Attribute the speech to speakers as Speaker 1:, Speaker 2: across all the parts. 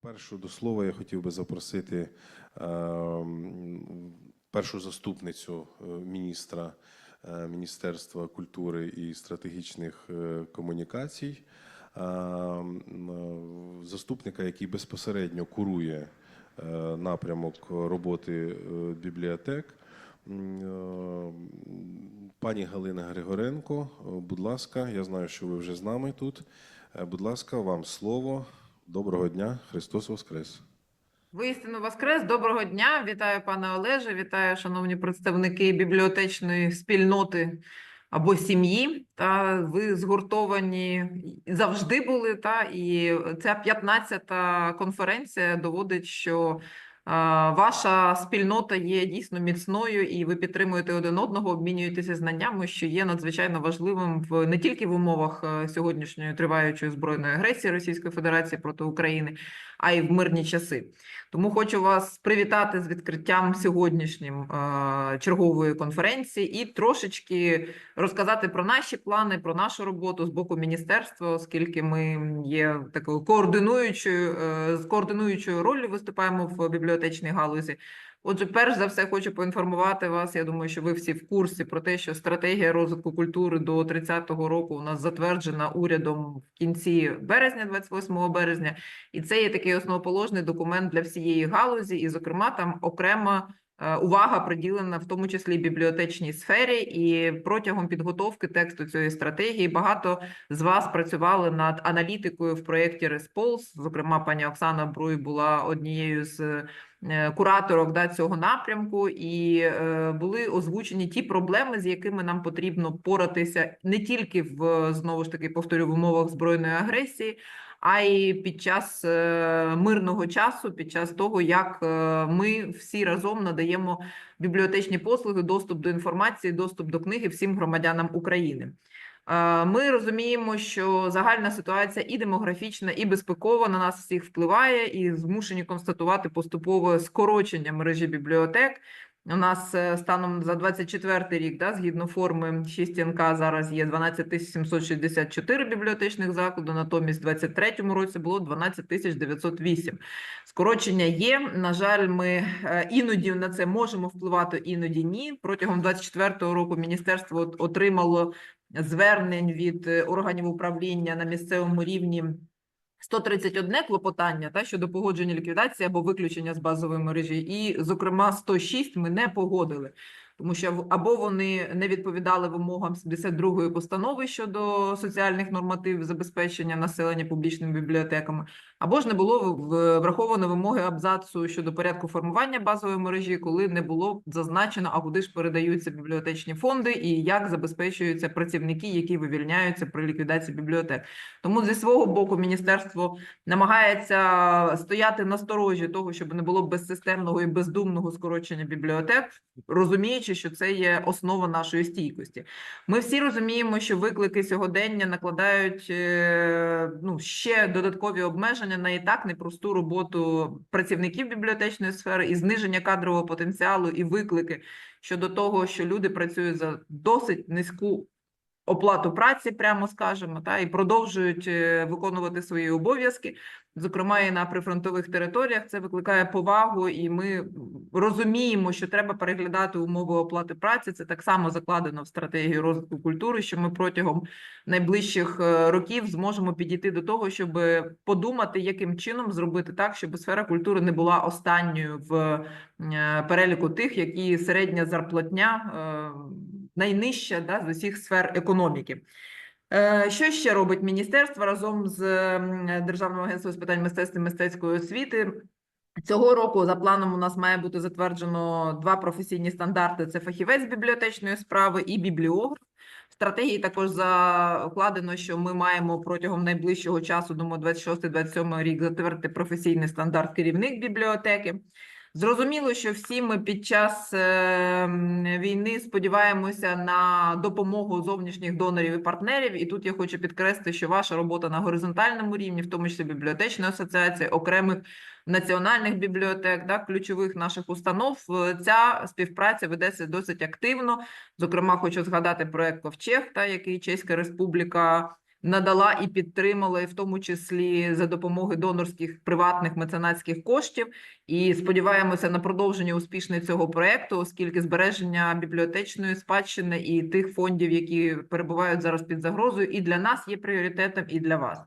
Speaker 1: Першу до слова я хотів би запросити е, першу заступницю е, міністра е, Міністерства культури і стратегічних е, комунікацій, е, е, заступника, який безпосередньо курує напрямок роботи бібліотек. Пані Галина Григоренко, будь ласка, я знаю, що ви вже з нами тут. Будь ласка, вам слово. Доброго дня, Христос Воскрес!
Speaker 2: Воістину Воскрес, доброго дня. Вітаю пане Олеже, вітаю, шановні представники бібліотечної спільноти або сім'ї. Та ви згуртовані завжди були. Та і ця 15-та конференція доводить, що ваша спільнота є дійсно міцною, і ви підтримуєте один одного, обмінюєтеся знаннями, що є надзвичайно важливим в не тільки в умовах е, сьогоднішньої триваючої збройної агресії Російської Федерації проти України, а й в мирні часи. Тому хочу вас привітати з відкриттям сьогоднішнім е, чергової конференції і трошечки розказати про наші плани, про нашу роботу з боку міністерства, оскільки ми є такою координуючою е, з координуючою роллю виступаємо в бібліотечній галузі. Отже, перш за все, хочу поінформувати вас. Я думаю, що ви всі в курсі про те, що стратегія розвитку культури до 30-го року у нас затверджена урядом в кінці березня, 28 березня. І це є такий основоположний документ для всієї галузі, і, зокрема, там окрема увага приділена в тому числі бібліотечній сфері. І протягом підготовки тексту цієї стратегії багато з вас працювали над аналітикою в проєкті Response. Зокрема, пані Оксана Бруй була однією з е, кураторок да, цього напрямку, і е, були озвучені ті проблеми, з якими нам потрібно поратися не тільки в знову ж таки повторю в умовах збройної агресії, а й під час е, мирного часу, під час того, як е, ми всі разом надаємо бібліотечні послуги, доступ до інформації, доступ до книги всім громадянам України. Е, Ми розуміємо, що загальна ситуація і демографічна, і безпекова на нас всіх впливає, і змушені констатувати поступове скорочення мережі бібліотек. У нас е, станом за 24 рік, да, згідно форми 6 НК, зараз є 12 764 бібліотечних заклади, натомість в 23 році було 12 908. Скорочення є. На жаль, ми е, іноді на це можемо впливати, іноді ні. Протягом 24 року міністерство отримало звернень від е, органів управління на місцевому рівні 131 клопотання та щодо погодження ліквідації або виключення з базової мережі, і, зокрема, 106 ми не погодили. Тому що або вони не відповідали вимогам 72-ї постанови щодо соціальних нормативів забезпечення населення публічними бібліотеками, або ж не було враховано вимоги абзацу щодо порядку формування базової мережі, коли не було зазначено, а куди ж передаються бібліотечні фонди і як забезпечуються працівники, які вивільняються при ліквідації бібліотек. Тому зі свого боку міністерство намагається стояти на сторожі того, щоб не було безсистемного і бездумного скорочення бібліотек, розуміючи, що це є основа нашої стійкості. Ми всі розуміємо, що виклики сьогодення накладають е, ну, ще додаткові обмеження на і так непросту роботу працівників бібліотечної сфери і зниження кадрового потенціалу і виклики щодо того, що люди працюють за досить низьку оплату праці, прямо скажемо, та і продовжують е, виконувати свої обов'язки, зокрема і на прифронтових територіях. Це викликає повагу, і ми розуміємо, що треба переглядати умови оплати праці. Це так само закладено в стратегії розвитку культури. Що ми протягом найближчих е, років зможемо підійти до того, щоб подумати, яким чином зробити так, щоб сфера культури не була останньою в е, переліку тих, які середня зарплатня найнижча да, з усіх сфер економіки. Е, Що ще робить міністерство разом з Державним агентством з питань мистецтва і мистецької освіти? Цього року за планом у нас має бути затверджено два професійні стандарти: це фахівець бібліотечної справи і бібліограф. В стратегії також закладено, що ми маємо протягом найближчого часу, думаю, 26-27 рік затвердити професійний стандарт керівник бібліотеки. Зрозуміло, що всі ми під час е, війни сподіваємося на допомогу зовнішніх донорів і партнерів. І тут я хочу підкреслити, що ваша робота на горизонтальному рівні, в тому числі бібліотечної асоціації, окремих національних бібліотек, да, ключових наших установ, е, ця співпраця ведеться досить активно. Зокрема, хочу згадати проект Ковчег, та який Чеська Республіка надала і підтримала, в тому числі за допомогою донорських приватних меценатських коштів. І сподіваємося на продовження успішне цього проекту, оскільки збереження бібліотечної спадщини і тих фондів, які перебувають зараз під загрозою, і для нас є пріоритетом, і для вас.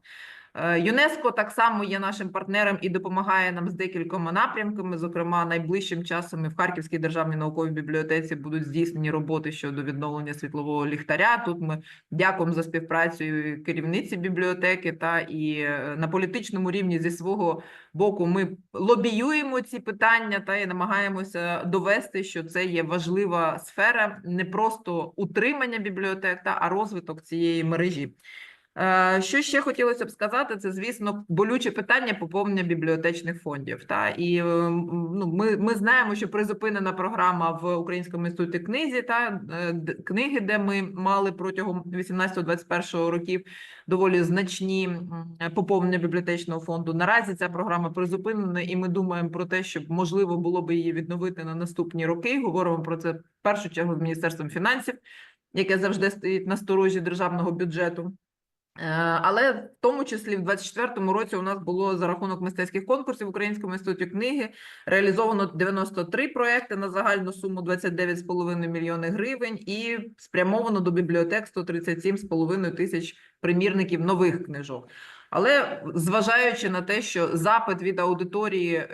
Speaker 2: Е, ЮНЕСКО так само є нашим партнером і допомагає нам з декількома напрямками. Зокрема, найближчим часом в Харківській державній науковій бібліотеці будуть здійснені роботи щодо відновлення світлового ліхтаря. Тут ми дякуємо за співпрацю керівниці бібліотеки. Та і е, на політичному рівні зі свого боку ми лобіюємо ці питання та і намагаємося довести, що це є важлива сфера не просто утримання бібліотек, та а розвиток цієї мережі. Е, Що ще хотілося б сказати, це звісно болюче питання поповнення бібліотечних фондів. Та і е, ну, ми, ми знаємо, що призупинена програма в Українському інституті книзі та е, книги, де ми мали протягом 18-21 років доволі значні поповнення бібліотечного фонду. Наразі ця програма призупинена, і ми думаємо про те, щоб можливо було би її відновити на наступні роки. Говоримо про це в першу чергу з міністерством фінансів, яке завжди стоїть на сторожі державного бюджету. Е, Але в тому числі в 24-му році у нас було за рахунок мистецьких конкурсів в Українському інституті книги реалізовано 93 проекти на загальну суму 29,5 мільйони гривень і спрямовано до бібліотек 137,5 тисяч примірників нових книжок. Але зважаючи на те, що запит від аудиторії е,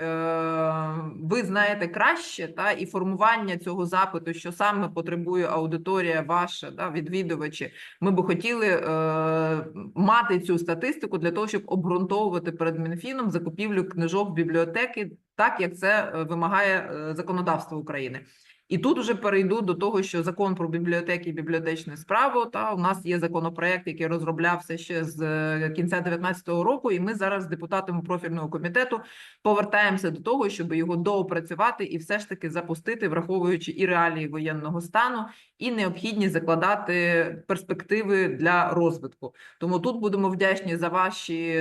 Speaker 2: ви знаєте краще, та і формування цього запиту, що саме потребує аудиторія ваша, да, відвідувачі, ми би хотіли е, мати цю статистику для того, щоб обґрунтовувати перед Мінфіном закупівлю книжок в бібліотеки, так як це е, вимагає е, законодавство України. І тут вже перейду до того, що закон про бібліотеки і бібліотечне справу. Та у нас є законопроект, який розроблявся ще з е, кінця 2019 року, і ми зараз з депутатами профільного комітету повертаємося до того, щоб його доопрацювати і все ж таки запустити, враховуючи і реалії воєнного стану, і необхідність закладати перспективи для розвитку. Тому тут будемо вдячні за ваші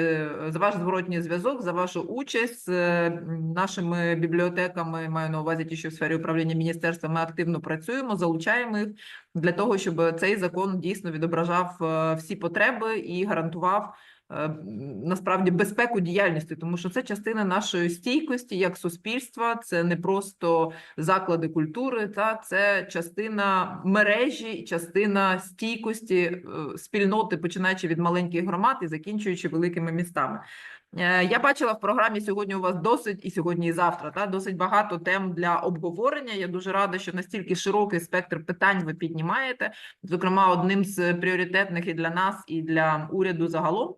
Speaker 2: за ваш зворотній зв'язок, за вашу участь з е, нашими бібліотеками. Маю на увазі ті, що в сфері управління міністерства. Ми активно працюємо, залучаємо їх для того, щоб цей закон дійсно відображав е, всі потреби і гарантував. е, Насправді безпеку діяльності, тому що це частина нашої стійкості як суспільства, це не просто заклади культури, та це частина мережі, частина стійкості е, спільноти, починаючи від маленьких громад і закінчуючи великими містами. Е, Я бачила в програмі сьогодні у вас досить і сьогодні, і завтра. Та досить багато тем для обговорення. Я дуже рада, що настільки широкий спектр питань ви піднімаєте. Зокрема, одним з пріоритетних і для нас, і для уряду загалом.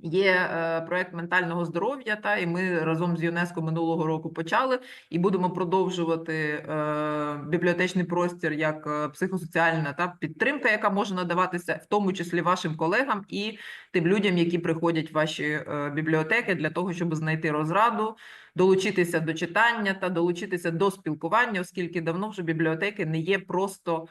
Speaker 2: Є е, проект ментального здоров'я, та і ми разом з ЮНЕСКО минулого року почали і будемо продовжувати е, бібліотечний простір як е, психосоціальна та підтримка, яка може надаватися в тому числі вашим колегам і тим людям, які приходять в ваші е, бібліотеки для того, щоб знайти розраду, долучитися до читання та долучитися до спілкування, оскільки давно вже бібліотеки не є просто, е,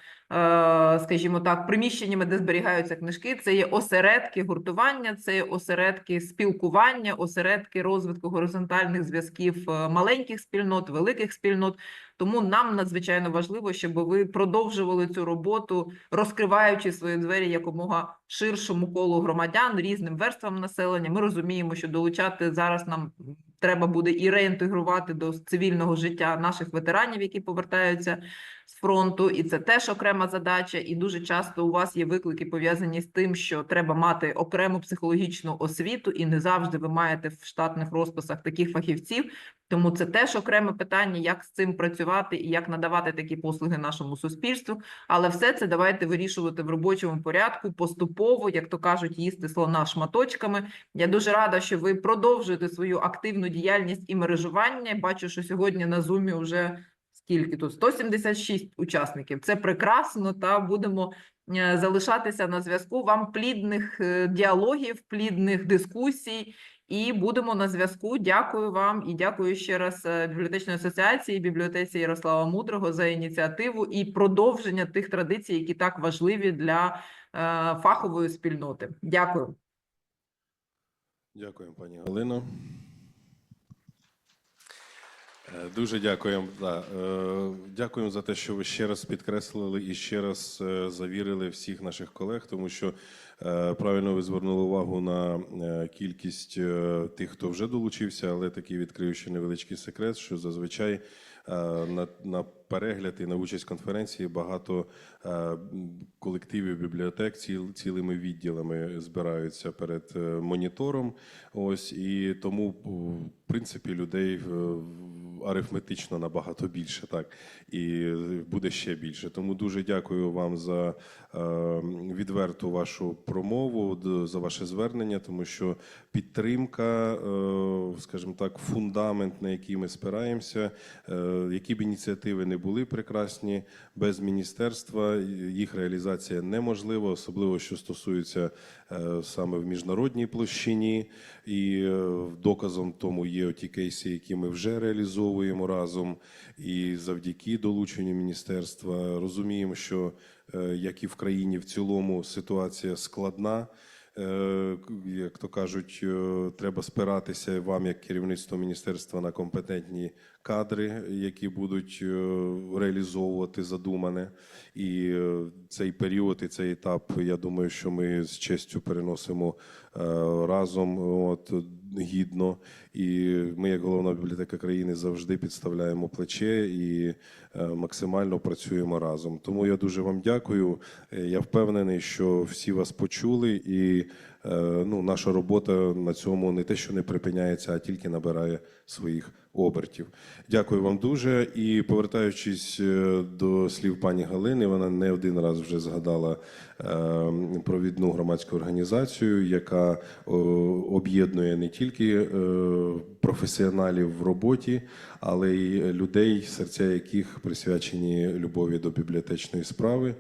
Speaker 2: скажімо так, приміщеннями, де зберігаються книжки. Це є осередки гуртування, це є осередки спілкування, осередки розвитку горизонтальних зв'язків е, маленьких спільнот, великих спільнот. Тому нам надзвичайно важливо, щоб ви продовжували цю роботу, розкриваючи свої двері якомога ширшому колу громадян, різним верствам населення. Ми розуміємо, що долучати зараз нам треба буде і реінтегрувати до цивільного життя наших ветеранів, які повертаються з фронту, і це теж окрема задача. І дуже часто у вас є виклики пов'язані з тим, що треба мати окрему психологічну освіту, і не завжди ви маєте в штатних розписах таких фахівців. Тому це теж окреме питання, як з цим працювати і як надавати такі послуги нашому суспільству. Але все це давайте вирішувати в робочому порядку, поступово, як то кажуть, їсти слона шматочками. Я дуже рада, що ви продовжуєте свою активну діяльність і мережування. Бачу, що сьогодні на зумі вже скільки тут 176 учасників. Це прекрасно. Та будемо е, залишатися на зв'язку. Вам плідних е, діалогів, плідних дискусій. І будемо на зв'язку. Дякую вам і дякую ще раз е, бібліотечній асоціації, бібліотеці Ярослава Мудрого за ініціативу і продовження тих традицій, які так важливі для фахової спільноти. Дякую.
Speaker 1: Дякую, пані Галино. Е, Дуже дякуємо. Да. е, Дякуємо за те, що ви ще раз підкреслили і ще раз е, завірили всіх наших колег, тому що правильно ви звернули увагу на кількість тих, хто вже долучився, але такий відкрию ще невеличкий секрет, що зазвичай на, на перегляд і на участь в конференції багато колективів бібліотек ціл, цілими відділами збираються перед монітором. Ось і тому, в принципі, людей е, арифметично набагато більше, так і буде ще більше. Тому дуже дякую вам за е, відверту вашу промову, за ваше звернення, тому що підтримка, е, скажімо так, фундамент, на який ми спираємося, е, які б ініціативи не були прекрасні без міністерства, їх реалізація неможлива, особливо що стосується саме в міжнародній площині. І доказом тому є ті кейси, які ми вже реалізовуємо разом, і завдяки долученню міністерства розуміємо, що е, як і в країні в цілому ситуація складна. Е, Як то кажуть, е, треба спиратися вам, як керівництво міністерства, на компетентні кадри, які будуть реалізовувати задумане. І цей період і цей етап, я думаю, що ми з честю переносимо разом от, гідно. І ми, як головна бібліотека країни, завжди підставляємо плече і е, максимально працюємо разом. Тому я дуже вам дякую. Е, Я впевнений, що всі вас почули, і е, ну, наша робота на цьому не те, що не припиняється, а тільки набирає своїх обертів. Дякую вам дуже. І повертаючись е, до слів пані Галини, вона не один раз вже згадала е, провідну громадську організацію, яка об'єднує не тільки е, професіоналів в роботі, але й людей, серця яких присвячені любові до бібліотечної справи.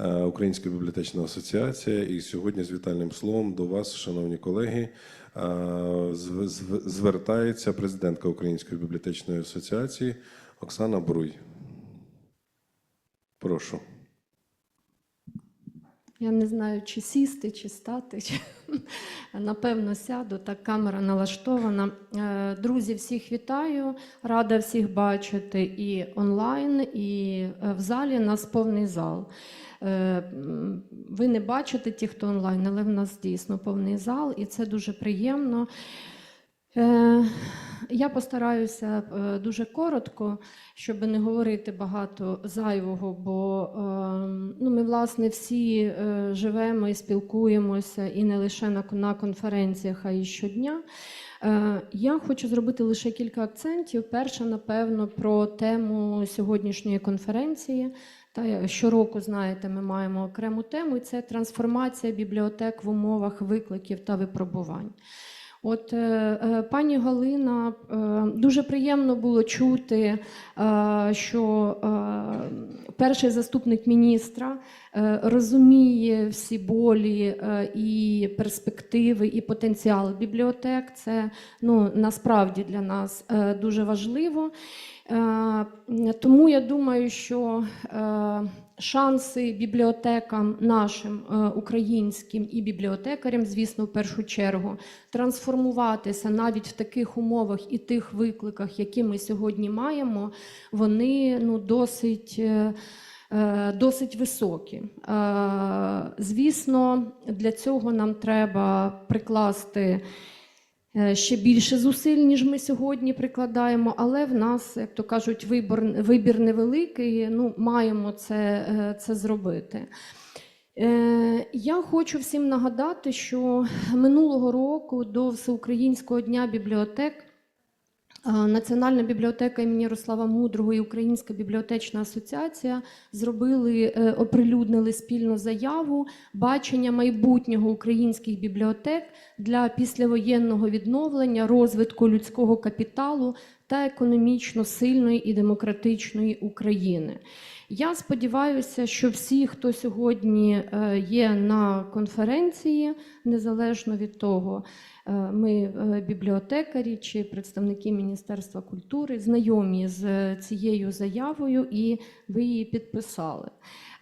Speaker 1: Е, Українська бібліотечна асоціація. І сьогодні з вітальним словом до вас, шановні колеги, е, зв- зв- звертається президентка Української бібліотечної асоціації Оксана Бруй. Прошу.
Speaker 3: Я не знаю, чи сісти, чи стати. Чи... Напевно, сяду. Так камера налаштована. Е, Друзі, всіх вітаю. Рада всіх бачити і онлайн, і в залі. Нас повний зал. Е, Ви не бачите ті, хто онлайн, але в нас дійсно повний зал, і це дуже приємно. Е, Я постараюся е, дуже коротко, щоб не говорити багато зайвого, бо ну, ми, власне, всі живемо і спілкуємося і не лише на, конференціях, а й щодня. Я хочу зробити лише кілька акцентів. Перше, напевно, про тему сьогоднішньої конференції. Та щороку, знаєте, ми маємо окрему тему, і це трансформація бібліотек в умовах викликів та випробувань. От е, е, пані Галина, е, дуже приємно було чути, що перший заступник міністра розуміє всі болі і перспективи, і потенціал бібліотек. Це ну, насправді для нас дуже важливо. Тому я думаю, що шанси бібліотекам нашим е, українським і бібліотекарям, звісно, в першу чергу, трансформуватися навіть в таких умовах і тих викликах, які ми сьогодні маємо, вони ну, досить. е, е, Досить високі. Звісно, для цього нам треба прикласти ще більше зусиль, ніж ми сьогодні прикладаємо, але в нас, як то кажуть, вибір, вибір невеликий, ну, маємо це, е, це зробити. Е, Я хочу всім нагадати, що минулого року до Всеукраїнського дня бібліотек е, Національна бібліотека імені Ярослава Мудрого і Українська бібліотечна асоціація зробили, е, оприлюднили спільну заяву бачення майбутнього українських бібліотек для післявоєнного відновлення, розвитку людського капіталу та економічно сильної і демократичної України. Я сподіваюся, що всі, хто сьогодні е, є на конференції, незалежно від того, е, ми е, бібліотекарі чи представники Міністерства культури, знайомі з цією заявою, і ви її підписали,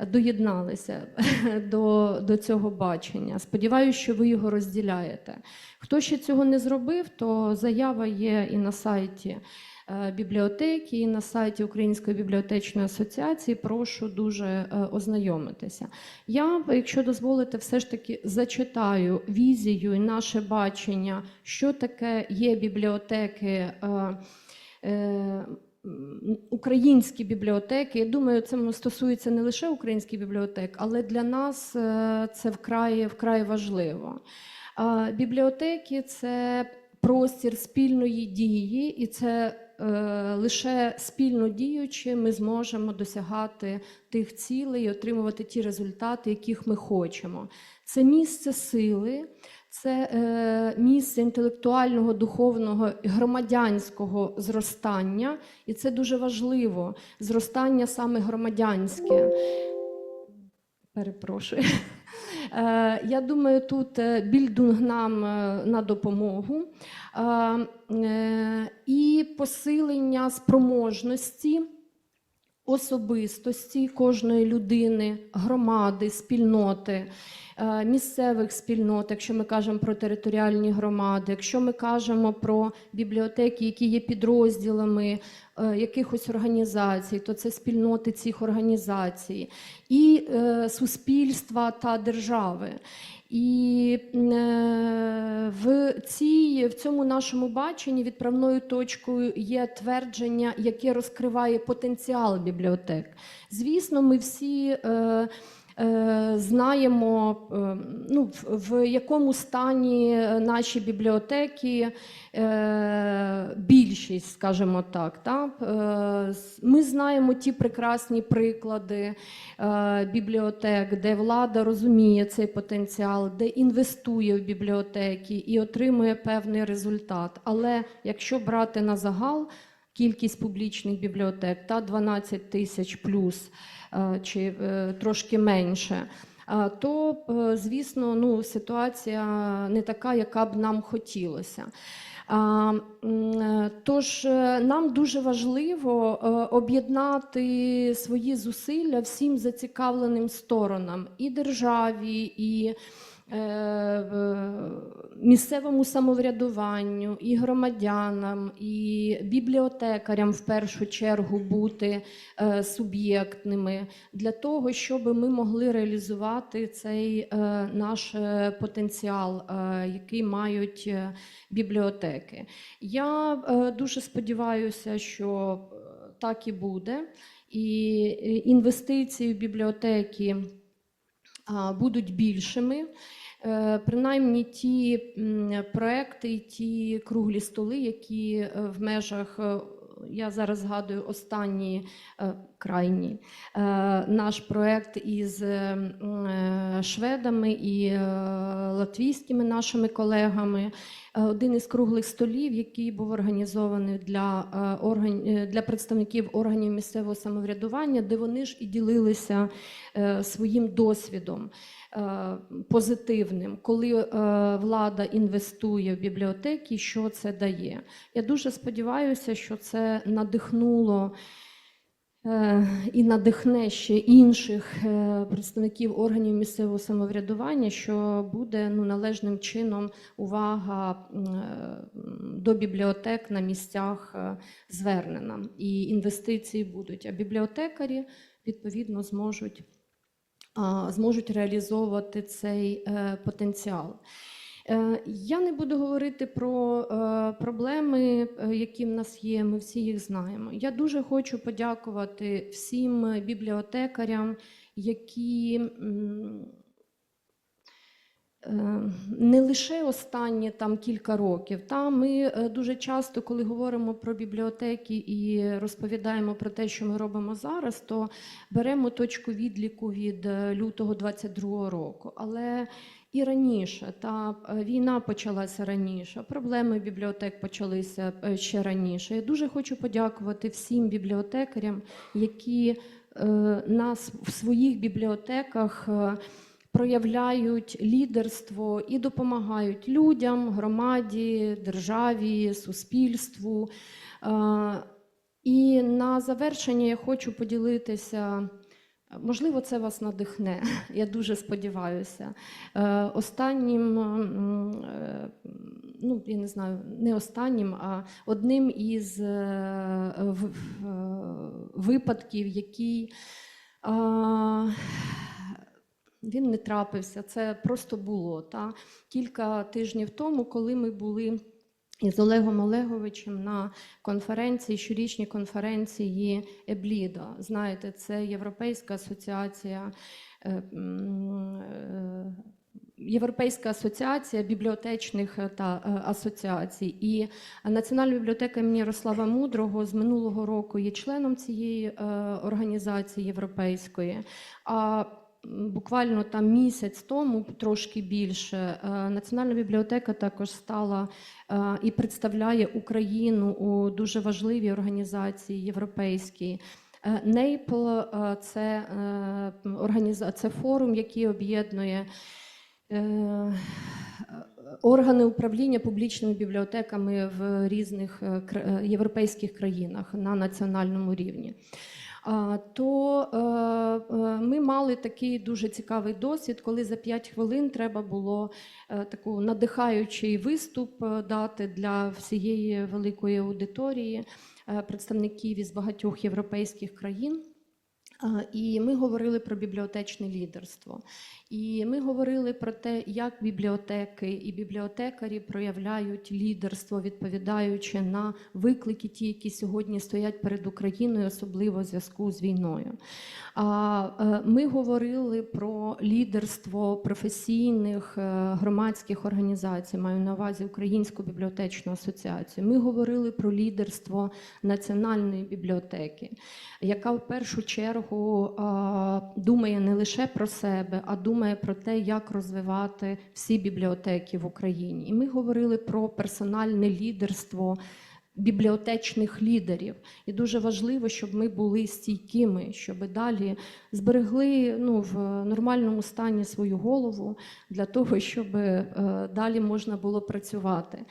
Speaker 3: доєдналися до, до цього бачення. Сподіваюся, що ви його розділяєте. Хто ще цього не зробив, то заява є і на сайті е, бібліотеки і на сайті Української бібліотечної асоціації. Прошу дуже е, ознайомитися. Я, якщо дозволите, все ж таки зачитаю візію і наше бачення, що таке є бібліотеки. Українські бібліотеки, я думаю, це стосується не лише українських бібліотек, але для нас е, це вкрай, вкрай важливо. Бібліотеки це простір спільної дії, і це лише спільно діючи, ми зможемо досягати тих цілей і отримувати ті результати, яких ми хочемо. Це місце сили, це е, місце інтелектуального, духовного і громадянського зростання, і це дуже важливо зростання саме громадянське. Перепрошую. Е, Я думаю, тут е, більдунг нам е, на допомогу. І посилення спроможності особистості кожної людини, громади, спільноти, місцевих спільнот, якщо ми кажемо про територіальні громади, якщо ми кажемо про бібліотеки, які є підрозділами е, якихось організацій, то це спільноти цих організацій, і е, суспільства та держави. І е, в, цій, в цьому нашому баченні відправною точкою є твердження, яке розкриває потенціал бібліотек. Звісно, ми всі. Е, е, Знаємо, е, ну, в, якому стані наші бібліотеки, е, більшість, скажімо так. Та? Е, Ми знаємо ті прекрасні приклади е, бібліотек, де влада розуміє цей потенціал, де інвестує в бібліотеки і отримує певний результат. Але якщо брати на загал кількість публічних бібліотек та 12 тисяч плюс е, чи е, трошки менше. е, То, звісно, ну, ситуація не така, яка б нам хотілося. Тож нам дуже важливо об'єднати свої зусилля всім зацікавленим сторонам і державі, і місцевому самоврядуванню, і громадянам, і бібліотекарям в першу чергу бути е, суб'єктними для того, щоб ми могли реалізувати цей е, наш е, потенціал, е, який мають е, бібліотеки. Я е, дуже сподіваюся, що е, так і буде, і е, інвестиції в бібліотеки будуть більшими. Е, Принаймні ті проекти ті круглі столи, які е, в межах, е, я зараз згадую останні е, крайні, е, наш проект із е, шведами і латвійськими нашими колегами. Один із круглих столів, який був організований для, орган... для представників органів місцевого самоврядування, де вони ж і ділилися своїм досвідом позитивним, коли е, влада інвестує в бібліотеки, що це дає. Я дуже сподіваюся, що це надихнуло. е, І надихне ще інших е, представників органів місцевого самоврядування, що буде ну, належним чином увага е, до бібліотек на місцях е, звернена, і інвестиції будуть. А бібліотекарі відповідно зможуть зможуть реалізовувати цей е, потенціал. Е, Я не буду говорити про е, проблеми, які в нас є. Ми всі їх знаємо. Я дуже хочу подякувати всім бібліотекарям, які не лише останні там кілька років. Та ми е, дуже часто, коли говоримо про бібліотеки і розповідаємо про те, що ми робимо зараз, то беремо точку відліку від е, лютого 22 року. Але і раніше та е, війна почалася раніше, проблеми бібліотек почалися е, ще раніше. Я дуже хочу подякувати всім бібліотекарям, які е, нас в своїх бібліотеках. Проявляють лідерство і допомагають людям, громаді, державі, суспільству. Е, І на завершення я хочу поділитися. Можливо, це вас надихне. Я дуже сподіваюся. Е, Останнім е, ну я не знаю, не останнім, а одним із випадків, який він не трапився, це просто було. Та? Кілька тижнів тому, коли ми були із Олегом Олеговичем на конференції, щорічній конференції Ебліда. Знаєте, це Європейська асоціація. е, е, Європейська асоціація бібліотечних е, та асоціацій. І Національна бібліотека імені Ярослава Мудрого з минулого року є членом цієї організації європейської. А буквально там місяць тому, трошки більше, е, Національна бібліотека також стала е, і представляє Україну у дуже важливій організації європейській. Е, НЕЙПЛ це, організа- це форум, який об'єднує органи управління публічними бібліотеками в різних європейських країнах на національному рівні. То е, е, ми мали такий дуже цікавий досвід, коли за 5 хвилин треба було е, таку надихаючий виступ дати для всієї великої аудиторії представників із багатьох європейських країн. І ми говорили про бібліотечне лідерство. І ми говорили про те, як бібліотеки і бібліотекарі проявляють лідерство, відповідаючи на виклики, ті, які сьогодні стоять перед Україною, особливо в зв'язку з війною. А е, ми говорили про лідерство професійних е, громадських організацій, маю на увазі Українську бібліотечну асоціацію. Ми говорили про лідерство національної бібліотеки, яка в першу чергу думає не лише про себе, а думає про те, як розвивати всі бібліотеки в Україні. І ми говорили про персональне лідерство бібліотечних лідерів. І дуже важливо, щоб ми були стійкими, щоб далі зберегли ну, в нормальному стані свою голову для того, щоб е, далі можна було працювати.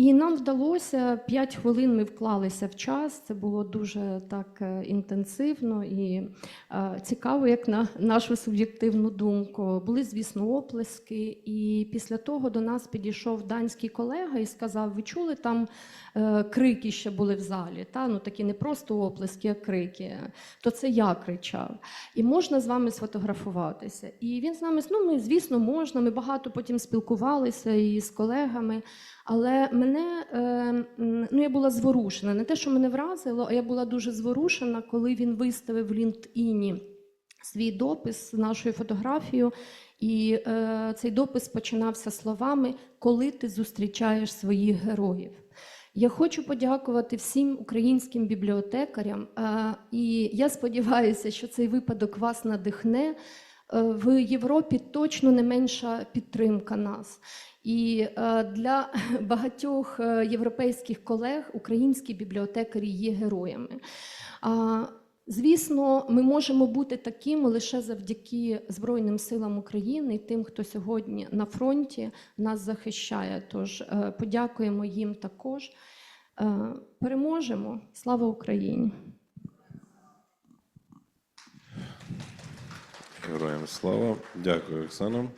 Speaker 3: І нам вдалося 5 хвилин. Ми вклалися в час. Це було дуже так е, інтенсивно і е, цікаво, як на нашу суб'єктивну думку. Були, звісно, оплески. І після того до нас підійшов данський колега і сказав: Ви чули там е, крики ще були в залі? Та? Ну такі не просто оплески, а крики. То це я кричав. І можна з вами сфотографуватися. І він з нами ну, ми, звісно, можна. Ми багато потім спілкувалися і з колегами. Але мене е, ну, я була зворушена. Не те, що мене вразило, а я була дуже зворушена, коли він виставив в LinkedIn свій допис з нашою фотографією. І е, цей допис починався словами Коли ти зустрічаєш своїх героїв. Я хочу подякувати всім українським бібліотекарям, е, і я сподіваюся, що цей випадок вас надихне. Е, В Європі точно не менша підтримка нас. І е, для багатьох е, європейських колег українські бібліотекарі є героями. Звісно, ми можемо бути такими лише завдяки Збройним силам України і тим, хто сьогодні на фронті нас захищає. Тож подякуємо їм також. Переможемо! Слава Україні!
Speaker 1: Героям слава. Дякую, Оксана.